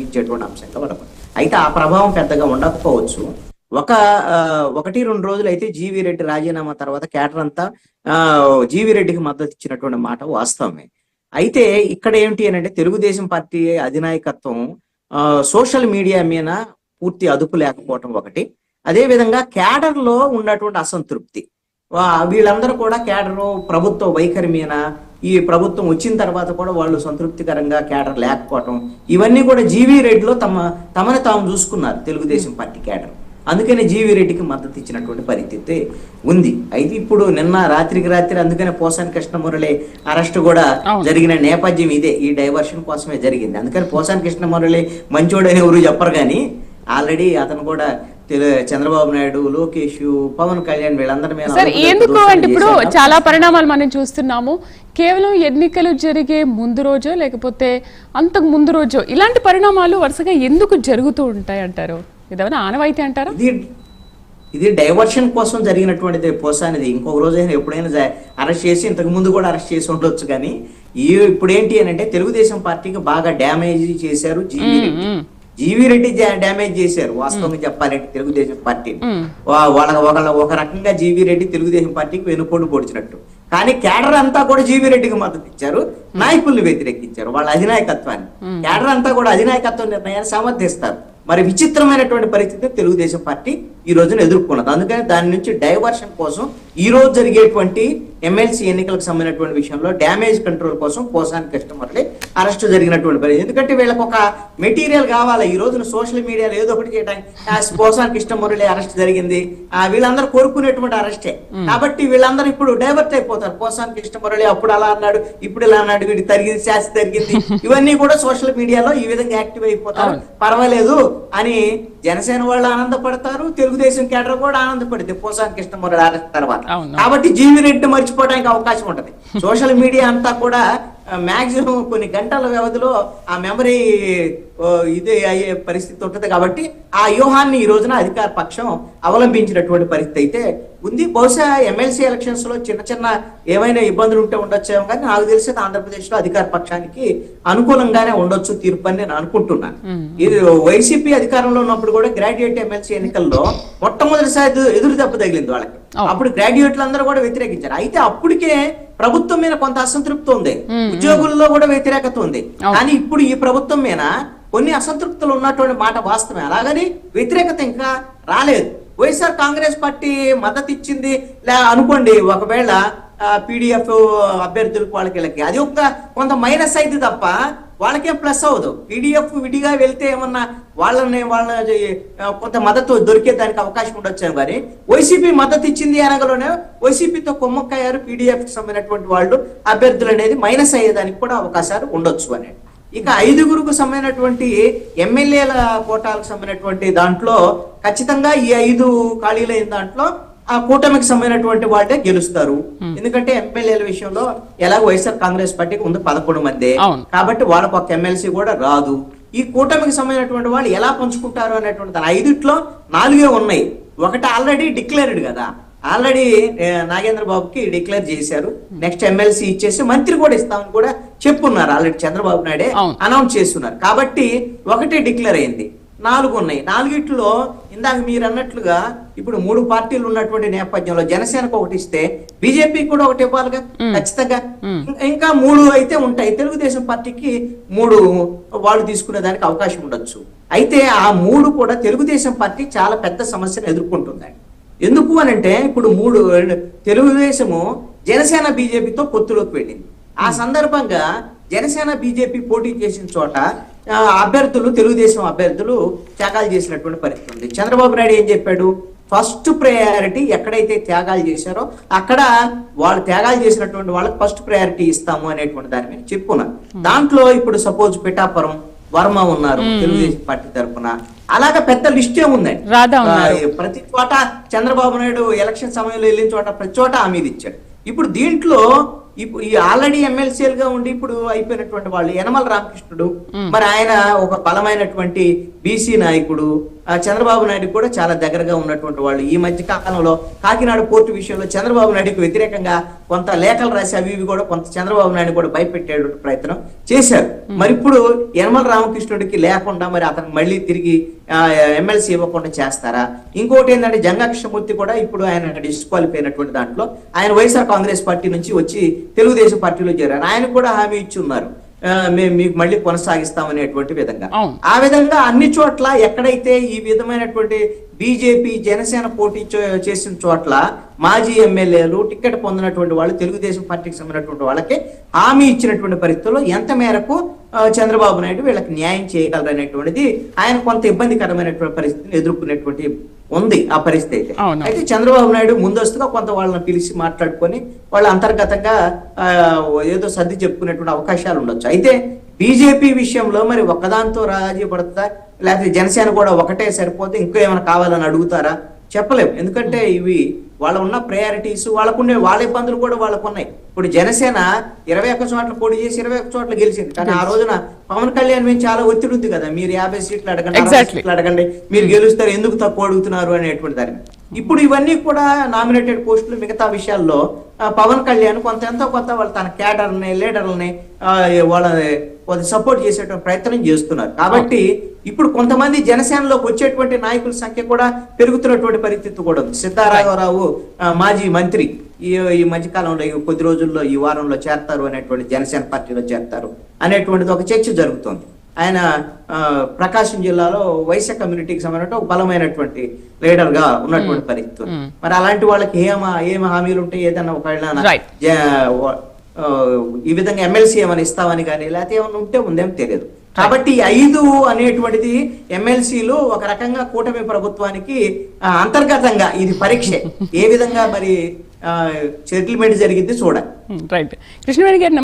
ఇచ్చేటువంటి అంశంగా మనకు అయితే ఆ ప్రభావం పెద్దగా ఉండకపోవచ్చు. ఒక ఒకటి రెండు రోజులు అయితే జీవి రెడ్డి రాజీనామా తర్వాత కేటర్ అంతా ఆ, జీవి రెడ్డికి మద్దతు ఇచ్చినటువంటి మాట వాస్తవమే. అయితే ఇక్కడ ఏమిటి అని అంటే తెలుగుదేశం పార్టీ అధినాయకత్వం సోషల్ మీడియా మీద పూర్తి అదుపు లేకపోవటం ఒకటి. అదే విధంగా లో ఉన్నటువంటి అసంతృప్తి. వీళ్ళందరూ కూడా క్యాడర్ ప్రభుత్వ వైఖరి మీద ఈ ప్రభుత్వం వచ్చిన తర్వాత కూడా వాళ్ళు సంతృప్తికరంగా క్యాడర్ లేకపోవటం ఇవన్నీ కూడా జీవీ రెడ్డిలో తమ తమని తాము చూసుకున్నారు తెలుగుదేశం పార్టీ క్యాడర్. అందుకనే జీవీ రెడ్డికి మద్దతు ఇచ్చినటువంటి పరిస్థితి ఉంది. అయితే ఇప్పుడు నిన్న రాత్రికి రాత్రి అందుకనే పోసాని కృష్ణమురళి అరెస్ట్ కూడా. జరిగిన నేపథ్యం ఇదే. ఈ డైవర్షన్ కోసమే జరిగింది. అందుకని పోసాని కృష్ణమురళి మంచోడని ఎవరు చెప్పరు కానీ ఆల్రెడీ అతను కూడా చంద్రబాబు నాయుడు లోకేష్ పవన్ కళ్యాణ్ వీళ్ళందరి మీద ఎందుకు అంటే ఇప్పుడు. చాలా పరిణామాలు మనం చూస్తున్నాము. కేవలం ఎన్నికలు జరిగే ముందు రోజో లేకపోతే అంతకు ముందు రోజో ఇలాంటి పరిణామాలు వరుసగా ఎందుకు జరుగుతూ ఉంటాయి అంటారు? ఇదేమైనా ఆనవాయితీ అంటారా? ఇది ఇది డైవర్షన్ కోసం జరిగినటువంటిది. పోసానిది. ఇంకొక రోజు అయినా ఎప్పుడైనా అరెస్ట్ చేసి ఇంతకు ముందు కూడా అరెస్ట్ చేసి ఉండొచ్చు కానీ ఈ ఇప్పుడు ఏంటి అని అంటే తెలుగుదేశం పార్టీకి బాగా డ్యామేజ్ చేశారు జీవీ. జీవీ రెడ్డి డ్యామేజ్ చేశారు. వాస్తవంగా చెప్పాలంటే తెలుగుదేశం పార్టీని వాళ్ళ ఒక ఒక రకంగా జీవీ రెడ్డి తెలుగుదేశం పార్టీకి వెనుకోడు పొడిచినట్టు. కానీ కేడర్ అంతా కూడా జీవీ రెడ్డికి మద్దతు ఇచ్చారు. నాయకుల్ని వ్యతిరేకించారు. వాళ్ళ అధినాయకత్వాన్ని. కేడర్ అంతా కూడా అధినాయకత్వ నిర్ణయాన్ని సమర్థిస్తారు. మరి విచిత్రమైనటువంటి పరిస్థితి తెలుగుదేశం పార్టీ ఈ రోజున ఎదుర్కొన్నది. అందుకని దాని నుంచి డైవర్షన్ కోసం ఈ రోజు జరిగేటువంటి ఎమ్మెల్సీ ఎన్నికలకు సంబంధించినటువంటి విషయంలో డ్యామేజ్ కంట్రోల్ కోసం పోసాని కస్టమర్లే అరెస్ట్ జరిగినటువంటి పరిస్థితి. ఎందుకంటే వీళ్ళకి ఒక మెటీరియల్ కావాలి. ఈ రోజున సోషల్ మీడియాలో ఏదో ఒకటి చేయడానికి పోసాని కృష్ణమురళి అరెస్ట్ జరిగింది. ఆ వీళ్ళందరూ కోరుకునేటువంటి అరెస్టే. కాబట్టి వీళ్ళందరూ ఇప్పుడు డైవర్ట్ అయిపోతారు. పోసాని కృష్ణమురళి అప్పుడు అలా అన్నాడు ఇప్పుడు ఇలా అన్నాడు వీడికి తరిగింది శాస్తి తరిగింది. ఇవన్నీ కూడా సోషల్ మీడియాలో ఈ విధంగా యాక్టివ్ అయిపోతారు. పర్వాలేదు అని జనసేన వాళ్ళు ఆనందపడతారు. తెలుగుదేశం కేడర్ కూడా ఆనందపడింది పోసాని కృష్ణమురళి అరెస్ట్ తర్వాత. కాబట్టి జీవి రెడ్డి మర్చిపోవడానికి అవకాశం ఉంటుంది. సోషల్ మీడియా అంతా కూడా మాక్సిమం కొన్ని గంటల వ్యవధిలో ఆ మెమరీ ఇదే అయ్యే పరిస్థితి ఉంటుంది కాబట్టి ఆ వ్యూహాన్ని ఈ రోజున అధికార పక్షం అవలంబించినటువంటి పరిస్థితి అయితే ఉంది. బహుశా ఎమ్మెల్సీ ఎలక్షన్స్లో చిన్న చిన్న ఏమైనా ఇబ్బందులు ఉంటే ఉండొచ్చేమో కానీ నాకు తెలిసి ఆంధ్రప్రదేశ్లో అధికార పక్షానికి అనుకూలంగానే ఉండొచ్చు తీర్పు అని నేను అనుకుంటున్నాను. ఇది వైసీపీ అధికారంలో ఉన్నప్పుడు కూడా గ్రాడ్యుయేట్ ఎమ్మెల్సీ ఎన్నికల్లో మొట్టమొదటిసారి ఎదు- ఎదురు దెబ్బ తగిలింది వాళ్ళకి. అప్పుడు గ్రాడ్యుయేట్లు అందరూ కూడా వ్యతిరేకించారు. అయితే అప్పటికే ప్రభుత్వం మీద కొంత అసంతృప్తి ఉంది. ఉద్యోగుల్లో కూడా వ్యతిరేకత ఉంది. కానీ ఇప్పుడు ఈ ప్రభుత్వం మీద కొన్ని అసంతృప్తులు ఉన్నటువంటి మాట వాస్తవమే. అలాగని వ్యతిరేకత ఇంకా రాలేదు. వైఎస్ఆర్ కాంగ్రెస్ పార్టీ మద్దతు ఇచ్చింది లే అనుకోండి ఒకవేళ పీడిఎఫ్ అభ్యర్థులకు వాళ్ళకి వీళ్ళకి అది ఒక కొంత మైనస్ అయితే తప్ప వాళ్ళకేం ప్లస్ అవ్వదు. పీడిఎఫ్ విడిగా వెళ్తే ఏమన్నా వాళ్ళని వాళ్ళ కొంత మద్దతు దొరికే దానికి అవకాశం ఉండొచ్చాము కానీ వైసీపీ మద్దతు ఇచ్చింది అనగలోనే వైసీపీతో కొమ్మక్కయ్యారు పీడిఎఫ్కి సంబంధించినటువంటి వాళ్ళు అభ్యర్థులు అనేది మైనస్ అయ్యేదానికి కూడా అవకాశాలు ఉండొచ్చు అనేది. ఇక ఐదుగురుకు సంబంధించినటువంటి ఎమ్మెల్యేల కోటాలకు సంబంధించినటువంటి దాంట్లో ఖచ్చితంగా ఈ ఐదు ఖాళీలైన దాంట్లో ఆ కూటమికి సంబంధించినటువంటి వాళ్ళే గెలుస్తారు. ఎందుకంటే ఎమ్మెల్యేల విషయంలో ఎలాగో వైఎస్ఆర్ కాంగ్రెస్ పార్టీకి ఉంది పదకొండు మంది. అవును. కాబట్టి వాళ్ళకు ఒక ఎమ్మెల్సీ కూడా రాదు. ఈ కూటమికి సంబంధించినటువంటి వాళ్ళు ఎలా పంచుకుంటారు అనేటువంటి ఐదుట్లో నాలుగే ఉన్నాయి. ఒకటి ఆల్రెడీ డిక్లేర్డ్ కదా. ఆల్రెడీ నాగేంద్ర బాబుకి డిక్లేర్ చేశారు. నెక్స్ట్ ఎమ్మెల్సీ ఇచ్చేసి మంత్రి కూడా ఇస్తామని కూడా చెప్పున్నారు ఆల్రెడీ చంద్రబాబు నాయుడే. అనౌన్స్ చేస్తున్నారు. కాబట్టి ఒకటి డిక్లేర్ అయింది. నాలుగు ఉన్నాయి. నాలుగిట్లో ఇందాక మీరు అన్నట్లుగా ఇప్పుడు మూడు పార్టీలు ఉన్నటువంటి నేపథ్యంలో జనసేనకు ఒకటి ఇస్తే బీజేపీ కూడా ఒకటి ఇవ్వాలిగా? ఖచ్చితంగా. ఇం- ఇంకా మూడు అయితే ఉంటాయి. తెలుగుదేశం పార్టీకి మూడు వాళ్ళు తీసుకునే దానికి అవకాశం ఉండొచ్చు. అయితే ఆ మూడు కూడా తెలుగుదేశం పార్టీ చాలా పెద్ద సమస్యను ఎదుర్కొంటుందండి. ఎందుకు అని అంటే ఇప్పుడు మూడు తెలుగుదేశము జనసేన బీజేపీతో పొత్తులోకి వెళ్ళింది. ఆ సందర్భంగా జనసేన బీజేపీ పోటీ చేసిన చోట అభ్యర్థులు తెలుగుదేశం అభ్యర్థులు త్యాగాలు చేసినటువంటి పరిస్థితి ఉంది. చంద్రబాబు నాయుడు ఏం చెప్పాడు? ఫస్ట్ ప్రయారిటీ ఎక్కడైతే త్యాగాలు చేశారో అక్కడ వాళ్ళు త్యాగాలు చేసినటువంటి వాళ్ళకి ఫస్ట్ ప్రయారిటీ ఇస్తాము అనేటువంటి దాని మీద చెప్పుకున్నారు. దాంట్లో ఇప్పుడు సపోజ్ పిఠాపురం వర్మ ఉన్నారు తెలుగుదేశం పార్టీ తరఫున అలాగా పెద్ద లిస్టే ఉందండి. రాధా ప్రతి చోట చంద్రబాబు నాయుడు ఎలక్షన్ సమయంలో వెళ్ళిన చోట ప్రతి చోట హామీలు ఇచ్చాడు. ఇప్పుడు దీంట్లో ఇప్పుడు ఈ ఆల్రెడీ ఎమ్మెల్సీలుగా ఉండి ఇప్పుడు అయిపోయినటువంటి వాళ్ళు యనమల రామకృష్ణుడు మరి ఆయన ఒక బలమైనటువంటి బీసీ నాయకుడు ఆ చంద్రబాబు నాయుడు కూడా చాలా దగ్గరగా ఉన్నటువంటి వాళ్ళు. ఈ మధ్య కాలంలో కాకినాడ పోర్టు విషయంలో చంద్రబాబు నాయుడుకి వ్యతిరేకంగా కొంత లేఖలు రాసి అవి ఇవి కూడా కొంత చంద్రబాబు నాయుడు కూడా భయపెట్టే ప్రయత్నం చేశారు. మరి ఇప్పుడు యనమల రామకృష్ణుడికి లేకుండా మరి అతను మళ్ళీ తిరిగి ఎమ్మెల్సీ ఇవ్వకుండా చేస్తారా? ఇంకోటి ఏంటంటే జంగా కృష్ణమూర్తి కూడా ఇప్పుడు ఆయన డిస్క్వాలిఫై అయినటువంటి దాంట్లో ఆయన వైఎస్ఆర్ కాంగ్రెస్ పార్టీ నుంచి వచ్చి తెలుగుదేశం పార్టీలో చేరారు. ఆయన కూడా హామీ ఇచ్చి ఉన్నారు. మేము మీకు మళ్ళీ కొనసాగిస్తామనేటువంటి విధంగా. అవును. ఆ విధంగా అన్ని చోట్ల ఎక్కడైతే ఈ విధమైనటువంటి బీజేపీ జనసేన పోటీ చేసిన చోట్ల మాజీ ఎమ్మెల్యేలు టికెట్ పొందినటువంటి వాళ్ళు తెలుగుదేశం పార్టీకి సంబంధించినటువంటి వాళ్ళకి హామీ ఇచ్చినటువంటి పరిస్థితుల్లో ఎంత మేరకు చంద్రబాబు నాయుడు వీళ్ళకి న్యాయం చేయగలరు అనేటువంటిది ఆయన కొంత ఇబ్బందికరమైనటువంటి పరిస్థితిని ఎదుర్కొనేటువంటి ఉంది ఆ పరిస్థితి అయితే. అయితే చంద్రబాబు నాయుడు ముందస్తుగా కొంత వాళ్ళని పిలిచి మాట్లాడుకొని వాళ్ళ అంతర్గతంగా ఆ, ఏదో సర్ది చెప్పుకునేటువంటి అవకాశాలు ఉండొచ్చు. అయితే బీజేపీ విషయంలో మరి ఒక్కదాంతో రాజీ పడుతుందా లేకపోతే జనసేన కూడా ఒకటే సరిపోతే ఇంకో ఏమైనా కావాలని అడుగుతారా? చెప్పలేం ఎందుకంటే ఇవి వాళ్ళ ఉన్న ప్రయారిటీస్ వాళ్ళకుండే వాళ్ళ ఇబ్బందులు కూడా వాళ్ళకు ఉన్నాయి ఇప్పుడు జనసేన ఇరవై ఒక్క చోట్ల పోటీ చేసి ఇరవై ఒక్క చోట్ల గెలిచింది. కానీ ఆ రోజున పవన్ కళ్యాణ్ మీద చాలా ఒత్తిడి ఉంది కదా. మీరు యాభై సీట్లు అడగండి. సీట్లు అడగండి మీరు గెలుస్తారు ఎందుకు తక్కువ అడుగుతున్నారు అనేటువంటి దాని మీద. ఇప్పుడు ఇవన్నీ కూడా నామినేటెడ్ పోస్టులు మిగతా విషయాల్లో పవన్ కళ్యాణ్ కొంత ఎంతో కొంత వాళ్ళు తన క్యాడర్ని లీడర్లని వాళ్ళ సపోర్ట్ చేసేటువంటి ప్రయత్నం చేస్తున్నారు. కాబట్టి ఇప్పుడు కొంతమంది జనసేనలోకి వచ్చేటువంటి నాయకుల సంఖ్య కూడా పెరుగుతున్నటువంటి పరిస్థితి కూడా ఉంది. సిద్ధారాఘవరావు మాజీ మంత్రి. ఈ ఈ మధ్య కాలంలో ఈ కొద్ది రోజుల్లో ఈ వారంలో చేరతారు అనేటువంటి జనసేన పార్టీలో చేరతారు అనేటువంటిది ఒక చర్చ జరుగుతోంది. ఆయన ప్రకాశం జిల్లాలో వైశ్య కమ్యూనిటీకి సంబంధించిన ఒక బలమైనటువంటి లీడర్గా ఉన్నటువంటి పరిస్థితి. మరి అలాంటి వాళ్ళకి ఏమ ఏం హామీలు ఉంటాయి ఏదన్నా ఒకవేళ ఈ విధంగా ఎమ్మెల్సీ ఏమైనా ఇస్తామని కానీ లేకపోతే ఏమైనా ఉంటే ఉందేం తెలియదు. కాబట్టి ఐదు అనేటువంటిది ఎమ్మెల్సీలు ఒక రకంగా కూటమి ప్రభుత్వానికి అంతర్గతంగా ఇది పరీక్ష. ఏ విధంగా మరి సెటిల్మెంట్ జరిగింది చూడాలి. రైట్. కృష్ణవేణి గారు